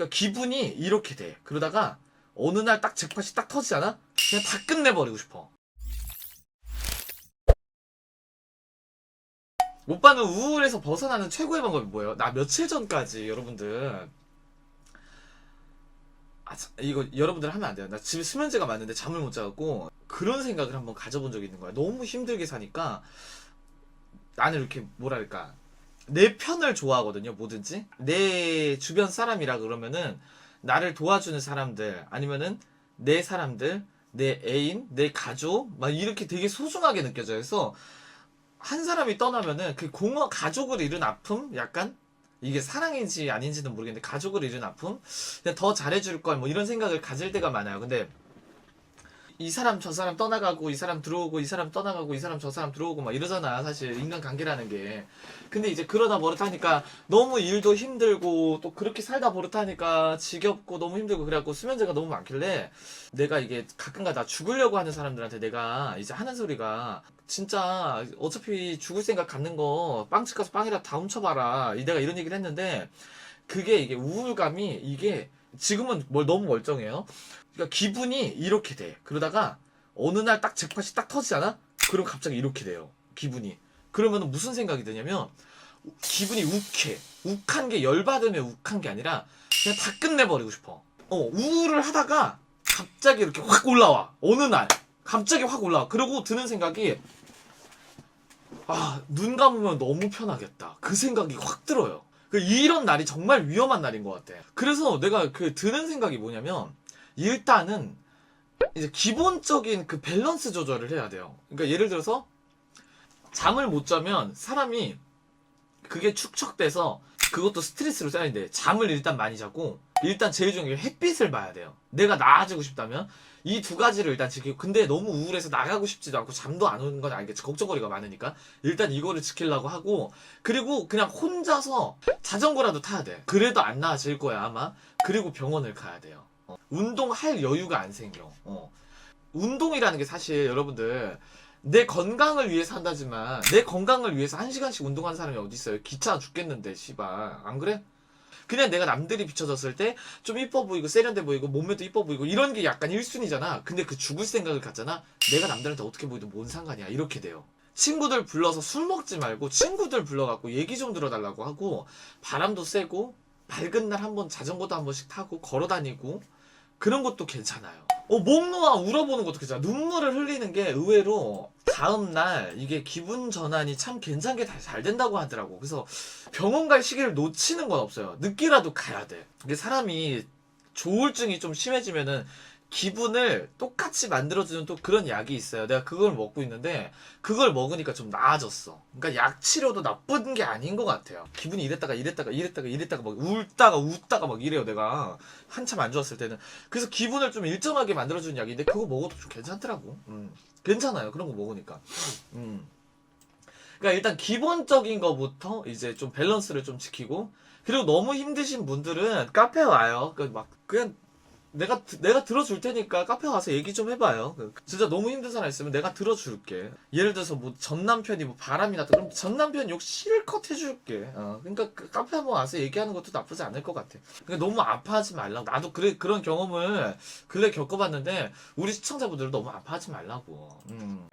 그러니까 기분이 이렇게 돼. 그러다가 어느 날 딱 잭팟이 딱 터지잖아? 그냥 다 끝내버리고 싶어. 오빠는 우울에서 벗어나는 최고의 방법이 뭐예요? 나 며칠 전까지 여러분들 아, 참, 이거 여러분들 하면 안 돼요. 나 집에 수면제가 많은데 잠을 못 자갖고 그런 생각을 한번 가져본 적이 있는 거야. 너무 힘들게 사니까 나는 이렇게 뭐랄까 내 편을 좋아하거든요. 뭐든지 내 주변 사람이라 그러면은 나를 도와주는 사람들 아니면은 내 사람들 내 애인 내 가족 막 이렇게 되게 소중하게 느껴져요. 그래서 한 사람이 떠나면은 그 공허 가족을 잃은 아픔 약간 이게 사랑인지 아닌지는 모르겠는데 가족을 잃은 아픔 그냥 더 잘해줄 걸 뭐 이런 생각을 가질 때가 많아요. 근데 이 사람 저 사람 떠나가고 이 사람 들어오고 이 사람 떠나가고 이 사람 저 사람 들어오고 막 이러잖아 사실. 인간 관계라는 게. 근데 이제 그러다 버릇하니까 너무 일도 힘들고 또 그렇게 살다 버릇하니까 지겹고 너무 힘들고 그래갖고 수면제가 너무 많길래 내가 이게 가끔가다 죽으려고 하는 사람들한테 내가 이제 하는 소리가 진짜 어차피 죽을 생각 갖는 거 빵집 가서 빵이라 다 훔쳐봐라. 이 내가 이런 얘기를 했는데 그게 이게 우울감이 이게 지금은 뭘 너무 멀쩡해요 그러니까 기분이 이렇게 돼. 그러다가 어느 날 딱 잭팟이 딱 터지잖아? 그럼 갑자기 이렇게 돼요. 기분이. 그러면 무슨 생각이 드냐면 기분이 욱해. 욱한 게 열받으면 욱한 게 아니라 그냥 다 끝내버리고 싶어. 어, 우울을 하다가 갑자기 이렇게 확 올라와. 어느 날. 갑자기 확 올라와. 그러고 드는 생각이 아, 눈 감으면 너무 편하겠다. 그 생각이 확 들어요. 그 이런 날이 정말 위험한 날인 것 같아. 그래서 내가 그 드는 생각이 뭐냐면 일단은 이제 기본적인 그 밸런스 조절을 해야 돼요. 그러니까 예를 들어서 잠을 못 자면 사람이 그게 축적돼서 그것도 스트레스로 쌓이는데 잠을 일단 많이 자고 일단 제일 중요한 게 햇빛을 봐야 돼요. 내가 나아지고 싶다면 이 두 가지를 일단 지키고 근데 너무 우울해서 나가고 싶지도 않고 잠도 안 오는 건 알겠지 걱정거리가 많으니까 일단 이거를 지키려고 하고 그리고 그냥 혼자서 자전거라도 타야 돼. 그래도 안 나아질 거야 아마. 그리고 병원을 가야 돼요. 어. 운동할 여유가 안 생겨. 어. 운동이라는 게 사실 여러분들 내 건강을 위해서 한다지만 내 건강을 위해서 한 시간씩 운동하는 사람이 어디 있어요? 귀찮아 죽겠는데 씨발 안 그래? 그냥 내가 남들이 비춰졌을 때 좀 이뻐 보이고 세련돼 보이고 몸매도 이뻐 보이고 이런 게 약간 1순위잖아. 근데 그 죽을 생각을 갖잖아. 내가 남들한테 어떻게 보이든 뭔 상관이야. 이렇게 돼요. 친구들 불러서 술 먹지 말고 친구들 불러갖고 얘기 좀 들어달라고 하고 바람도 쐬고 밝은 날 한번 자전거도 한 번씩 타고 걸어 다니고 그런 것도 괜찮아요. 어, 목 놓아 울어보는 것도 괜찮아. 눈물을 흘리는 게 의외로 다음날 이게 기분 전환이 참 괜찮게 다- 잘 된다고 하더라고. 그래서 병원 갈 시기를 놓치는 건 없어요. 늦게라도 가야 돼. 이게 사람이 조울증이 좀 심해지면은 기분을 똑같이 만들어주는 또 그런 약이 있어요. 내가 그걸 먹고 있는데 그걸 먹으니까 좀 나아졌어. 그러니까 약 치료도 나쁜 게 아닌 것 같아요. 기분이 이랬다가 이랬다가 이랬다가 이랬다가 막 울다가 웃다가 막 이래요. 내가 한참 안 좋았을 때는 그래서 기분을 좀 일정하게 만들어주는 약인데 그거 먹어도 좀 괜찮더라고. 음. 괜찮아요. 그런 거 먹으니까. 음. 그러니까 일단 기본적인 거부터 이제 좀 밸런스를 좀 지키고 그리고 너무 힘드신 분들은 카페 와요. 그막 그냥 내가 드- 내가 들어줄 테니까 카페 와서 얘기 좀 해봐요. 그 진짜 너무 힘든 사람 있으면 내가 들어줄게. 예를 들어서 뭐 전 남편이 뭐 바람이 났다 그럼 전 남편 욕 실컷 해줄게. 어, 그러니까 그 카페 한번 와서 얘기하는 것도 나쁘지 않을 것 같아. 그러니까 너무 아파하지 말라고. 나도 그래 그런 경험을 근래 겪어봤는데 우리 시청자분들 너무 아파하지 말라고. 음.